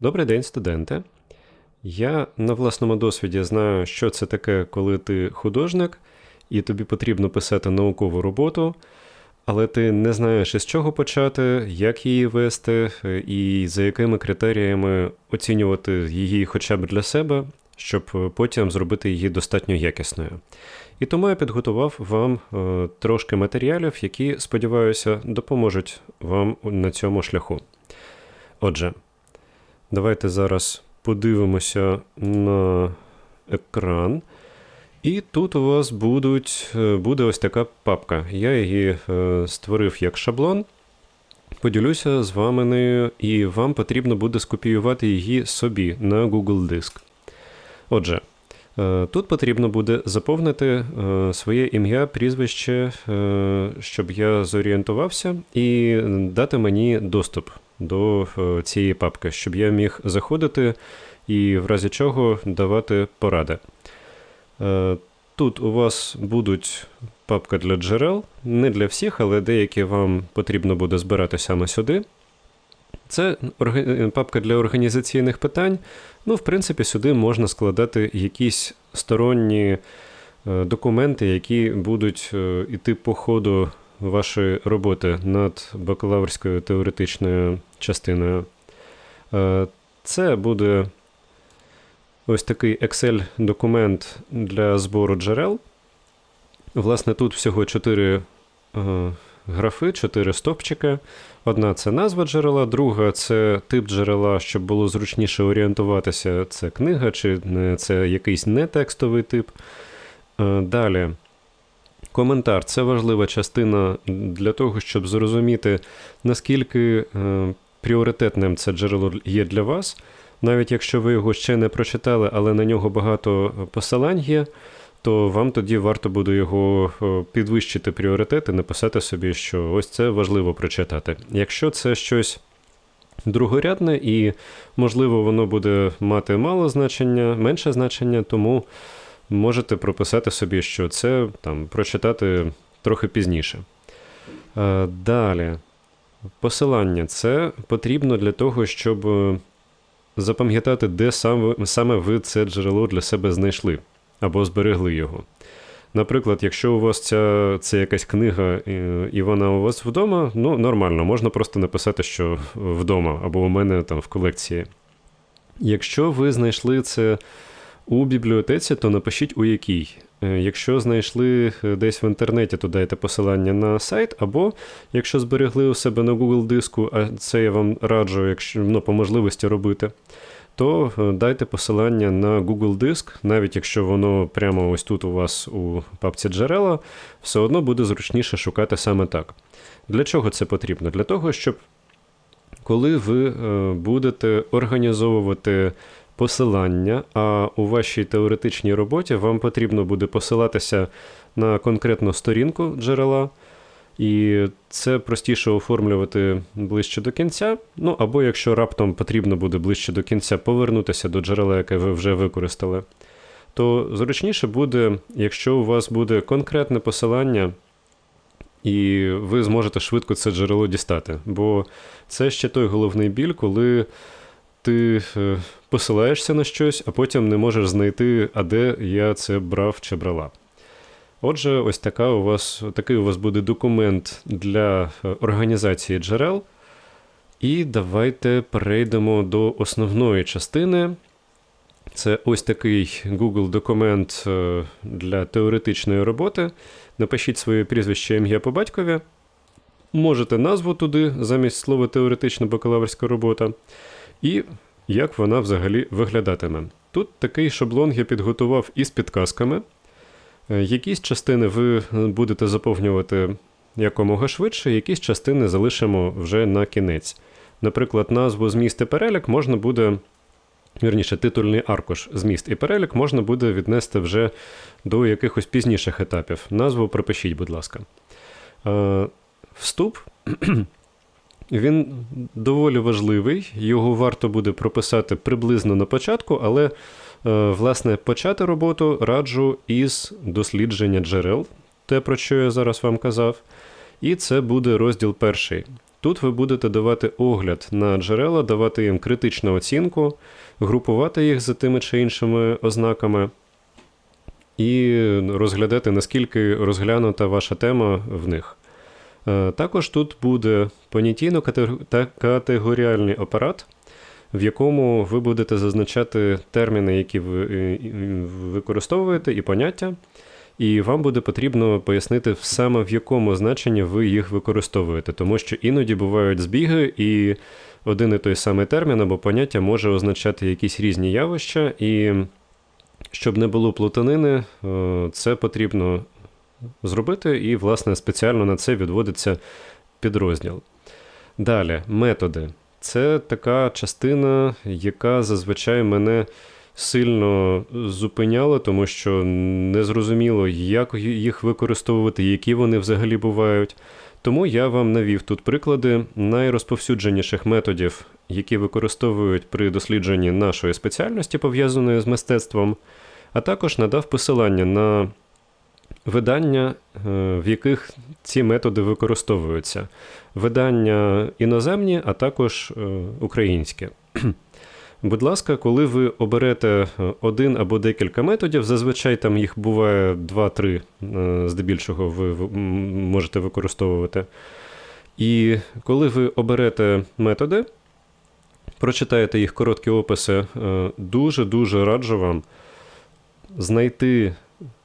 Добрий день, студенти. Я на власному досвіді знаю, що це таке, коли ти художник, і тобі потрібно писати наукову роботу, але ти не знаєш, із чого почати, як її вести, е, і за якими критеріями оцінювати її хоча б для себе, щоб е, потім зробити її достатньо якісною. І тому я підготував вам е, трошки матеріалів, які, сподіваюся, допоможуть вам на цьому шляху. Отже, давайте зараз подивимося на екран. І тут у вас будуть, е, буде ось така папка. Я її е, створив як шаблон. Поділюся з вами нею, і вам потрібно буде скопіювати її собі на Google Диск. Отже, е, тут потрібно буде заповнити своє ім'я, прізвище, щоб я зорієнтувався, і дати мені доступ до е, цієї папки, щоб я міг заходити і в разі чого давати поради. Е, Тут у вас будуть папка для джерел, не для всіх, але деякі вам потрібно буде збирати саме сюди. Це папка для організаційних питань. Ну, в принципі, сюди можна складати якісь сторонні е, документи, які будуть іти по ходу вашої роботи над бакалаврською теоретичною частиною. Е, Це буде ось такий Excel-документ для збору джерел. Власне, тут всього 4 е, графи, 4 стопчики. Одна це назва джерела, друга це тип джерела, щоб було зручніше орієнтуватися. Це книга, чи це якийсь нетекстовий тип. Е, Далі. Коментар це важлива частина для того, щоб зрозуміти, наскільки е, пріоритетним це джерело є для вас. Навіть якщо ви його ще не прочитали, але на нього багато посилань є, то вам тоді варто буде його е, підвищити пріоритет і написати собі, що ось це важливо прочитати. Якщо це щось другорядне і, можливо, воно буде мати мало значення, менше значення, тому можете прописати собі, що це там прочитати трохи пізніше. Е, Далі. Посилання це потрібно для того, щоб е, запам'ятати, де саме, ви це джерело для себе знайшли або зберегли його. Наприклад, якщо у вас ця, це якась книга е, і вона у вас вдома, ну нормально, можна просто написати, що вдома, або у мене там в колекції. Якщо ви знайшли це у бібліотеці, то напишіть у якій. Е, Якщо знайшли е, десь в інтернеті, то дайте посилання на сайт, або якщо зберегли у себе на Google диску, а це я вам раджу, якщо ну, по можливості робити, то е, дайте посилання на Google диск, навіть якщо воно прямо ось тут у вас у папці джерела, все одно буде зручніше шукати саме так. Для чого це потрібно? Для того, щоб коли ви будете організовувати посилання, а у вашій теоретичній роботі вам потрібно буде посилатися на конкретну сторінку джерела, і це простіше оформлювати ближче до кінця. Ну або якщо раптом потрібно буде ближче до кінця повернутися до джерела, яке ви вже використали, то зручніше буде, якщо у вас буде конкретне посилання. І ви зможете швидко це джерело дістати. Бо це ще той головний біль, коли ти е, посилаєшся на щось, а потім не можеш знайти, а де я це брав чи брала. Отже, ось така у вас, такий у вас буде документ для е, організації джерел. І давайте перейдемо до основної частини. Це ось такий Google документ е, для теоретичної роботи. Напишіть своє прізвище ім'я по батькові. Можете назву туди замість слова теоретична бакалаврська робота. І як вона взагалі виглядатиме. Тут такий шаблон я підготував із підказками. Е, Якісь частини ви будете заповнювати якомога швидше, якісь частини залишимо вже на кінець. Наприклад, назву зміст і перелік можна буде, вірніше, титульний аркуш зміст і перелік можна буде віднести вже до якихось пізніших етапів. Назву пропишіть, будь ласка. Е, Вступ. Він доволі важливий, його варто буде прописати приблизно на початку, але, е, власне, почати роботу раджу із дослідження джерел, те, про що я зараз вам казав. І це буде розділ перший. Тут ви будете давати огляд на джерела, давати їм критичну оцінку, групувати їх за тими чи іншими ознаками і розглядати, наскільки розглянута ваша тема в них. Е, також тут буде понятійно-категоріальний апарат, в якому ви будете зазначати терміни, які ви використовуєте, і поняття, і вам буде потрібно пояснити саме в якому значенні ви їх використовуєте, тому що іноді бувають збіги, і один і той самий термін або поняття може означати якісь різні явища, і щоб не було плутанини, е, це потрібно зробити, і, власне, спеціально на це відводиться підрозділ. Далі, методи. Це така частина, яка зазвичай мене сильно зупиняла, тому що не зрозуміло, як їх використовувати, які вони взагалі бувають. Тому я вам навів тут приклади найрозповсюдженіших методів, які використовують при дослідженні нашої спеціальності, пов'язаної з мистецтвом, а також надав посилання на видання, е, в яких ці методи використовуються. Видання іноземні, а також е, українське. Будь ласка, коли ви оберете е, один або декілька методів, зазвичай там їх буває 2-3, здебільшого ви можете використовувати. І коли ви оберете методи, прочитаєте їх короткі описи, дуже-дуже раджу вам знайти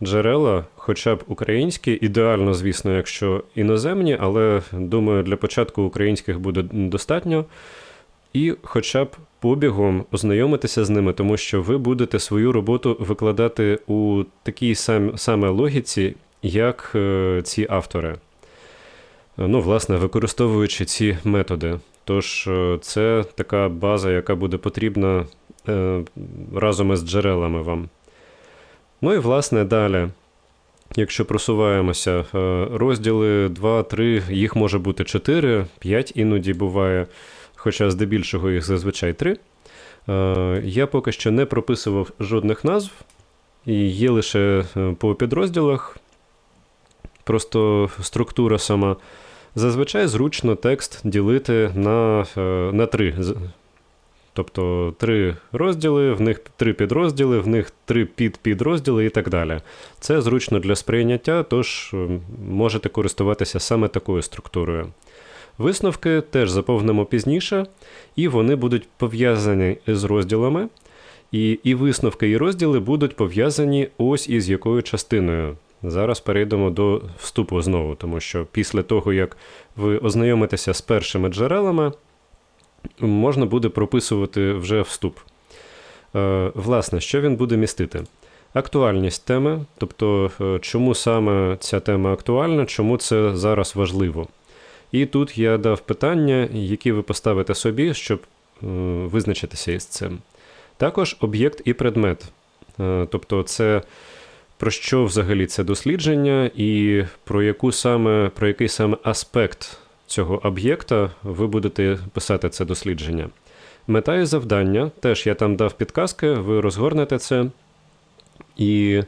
джерела, хоча б українські, ідеально, звісно, якщо іноземні, але думаю, для початку українських буде достатньо. І хоча б побігом ознайомитися з ними, тому що ви будете свою роботу викладати у такій сам, саме логіці, як е, ці автори. Ну, власне, використовуючи ці методи. Тож, е, це така база, яка буде потрібна е, разом із джерелами вам. Ну і власне далі. Якщо просуваємося, е, розділи 2, 3, їх може бути 4, 5 іноді буває, хоча здебільшого їх зазвичай 3. Е, я поки що не прописував жодних назв, і є лише е, по підрозділах, просто структура сама. Зазвичай зручно текст ділити на на три Тобто три розділи, в них три підрозділи, в них три підпідрозділи і так далі. Це зручно для сприйняття, тож ем, можете користуватися саме такою структурою. Висновки теж заповнимо пізніше, і вони будуть пов'язані з розділами. І і висновки, і розділи будуть пов'язані ось із якою частиною. Зараз перейдемо до вступу знову, тому що після того, як ви ознайомитеся з першими джерелами можна буде прописувати вже вступ. Е, власне, що він буде містити? Актуальність теми, тобто, е, чому саме ця тема актуальна, чому це зараз важливо. І тут я дав питання, які ви поставите собі, щоб е, визначитися із цим. Також об'єкт і предмет. Тобто, це про що взагалі це дослідження, і про яку саме, про який саме аспект цього об'єкта ви будете писати це дослідження. Мета і завдання, теж я там дав підказки, ви розгорнете це і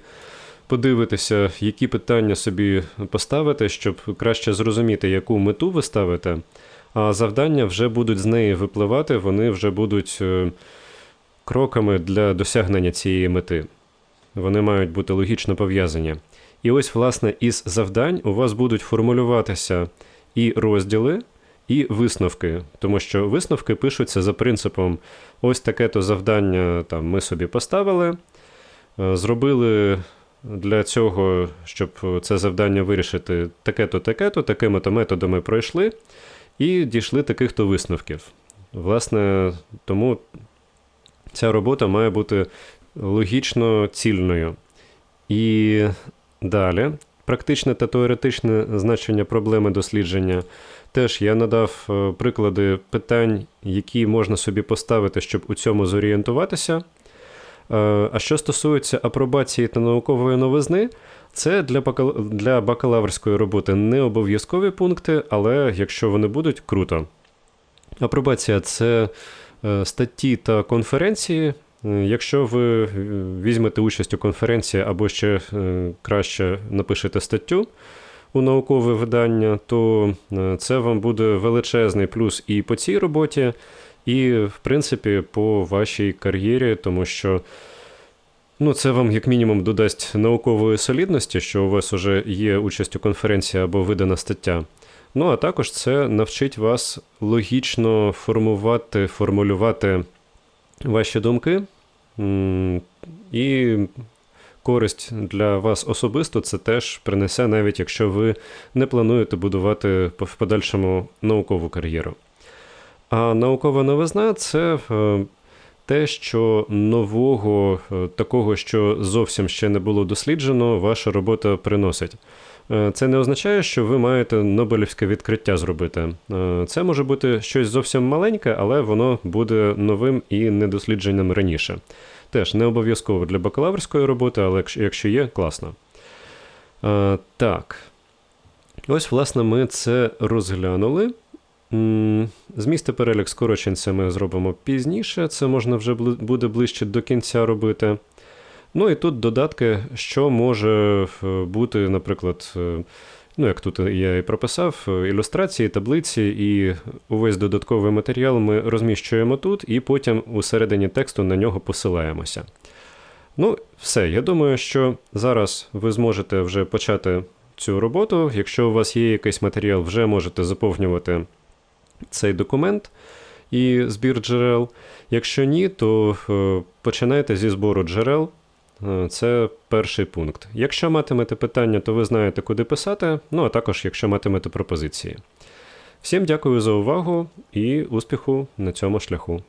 подивитеся, які питання собі поставити, щоб краще зрозуміти, яку мету ви ставите. А завдання вже будуть з неї випливати, вони вже будуть е, кроками для досягнення цієї мети. Вони мають бути логічно пов'язані. І ось, власне, із завдань у вас будуть формулюватися і розділи, і висновки. Тому що висновки пишуться за принципом: ось таке-то завдання там ми собі поставили, е, зробили. Для цього, щоб це завдання вирішити, таке-то, таке-то, такими-то методами пройшли і дійшли таких-то висновків. Власне, тому ця робота має бути логічно цільною. І далі Практичне та теоретичне значення проблеми дослідження. Теж я надав е, приклади питань, які можна собі поставити, щоб у цьому зорієнтуватися. Е, а що стосується апробації та наукової новизни, це для бакалаврської роботи не обов'язкові пункти, але якщо вони будуть, круто. Апробація це е, статті та конференції, якщо ви е, візьмете участь у конференції або ще е, краще напишете статтю, у наукове видання, то е, це вам буде величезний плюс і по цій роботі, і, в принципі, по вашій кар'єрі, тому що. Ну, це вам як мінімум додасть наукової солідності, що у вас вже є участь у конференції або видана стаття. Ну, а також це навчить вас логічно формувати, формулювати ваші думки. І користь для вас особисто це теж принесе, навіть якщо ви не плануєте будувати в подальшому наукову кар'єру. А наукова новизна це е, те, що нового, е, такого, що зовсім ще не було досліджено, ваша робота приносить. Е, Це не означає, що ви маєте Нобелівське відкриття зробити. Е, Це може бути щось зовсім маленьке, але воно буде новим і недослідженим раніше. Теж не обов'язково для бакалаврської роботи, але якщо- є, класно. Е, Так. Ось, власне, ми це розглянули. Змісти перелік скорочень це ми зробимо пізніше, це можна вже буде ближче до кінця робити. Ну і тут додатки, що може бути, наприклад, е, ну як тут я і прописав, е, ілюстрації, таблиці, і увесь додатковий матеріал ми розміщуємо тут, і потім у середині тексту на нього посилаємося. Ну, все, я думаю, що зараз ви зможете вже почати цю роботу. Якщо у вас є якийсь матеріал, вже можете заповнювати цей документ і збір джерел. Якщо ні, то е, починайте зі збору джерел. Е, Це перший пункт. Якщо матимете питання, то ви знаєте, куди писати. Ну а також, якщо матимете пропозиції. Всім дякую за увагу і успіху на цьому шляху.